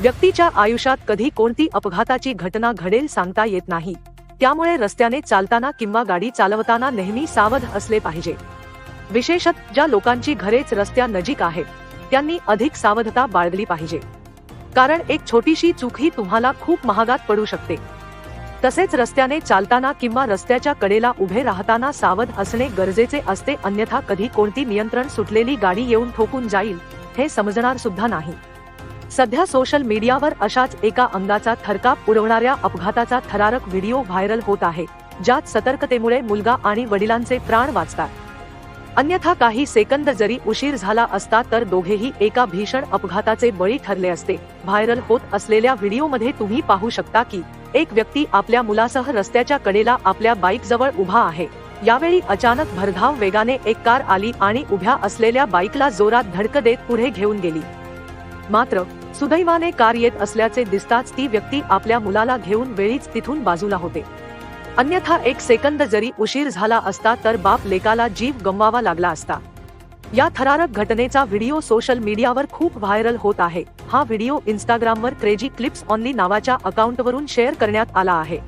व्यक्तीच्या आयुष्यात कधी कोणती अपघाताची घटना घडेल सांगता येत नाही. त्यामुळे रस्त्याने चालताना किंवा गाडी चालवताना नेहमी सावध असले पाहिजे. विशेषत ज्या लोकांची घरेच रस्त्या नजीक आहेत त्यांनी अधिक सावधता बाळगली पाहिजे. कारण एक छोटीशी चूकही तुम्हाला खूप महागात पडू शकते. तसेच रस्त्याने चालताना किंवा रस्त्याच्या कडेला उभे राहताना सावध असणे गरजेचे असते अन्यथा कधी कोणती नियंत्रण सुटलेली गाडी येऊन ठोकून जाईल हे समजणार सुद्धा नाही. सध्या सोशल मीडियावर अशाच एका अंगाचा थरकाप उडवणाऱ्या अपघाताचा थरारक व्हिडिओ व्हायरल होत आहे ज्यात सतर्कतेमुळे मुलगा आणि वडिलांचे प्राण वाचतात. अन्यथा काही सेकंद जरी उशीर झाला असता तर दोघेही एका भीषण अपघाताचे बळी ठरले असते. व्हायरल होत असलेल्या व्हिडिओमध्ये तुम्ही पाहू शकता की एक व्यक्ती आपल्या मुलासह रस्त्याच्या कडेला आपल्या बाईक जवळ उभा आहे. यावेळी अचानक भरधाव वेगाने एक कार आली आणि उभ्या असलेल्या बाईकला जोरात धडक देत पुढे घेऊन गेली. मात्र सुदैवाने कार येत असल्याचे दिसताच ती व्यक्ती आपल्या मुलाला घेऊन वेळीच तिथून बाजूला होते. अन्यथा एक सेकंद जरी उशीर झाला असता तर बाप लेकाला जीव गमवावा लागला असता. या थरारक घटनेचा व्हिडिओ सोशल मीडियावर खूप व्हायरल होत आहे. हा व्हिडिओ इंस्टाग्रामवर क्रेजी क्लिप्स ऑनली नावाच्या अकाउंटवरून शेअर करण्यात आला आहे.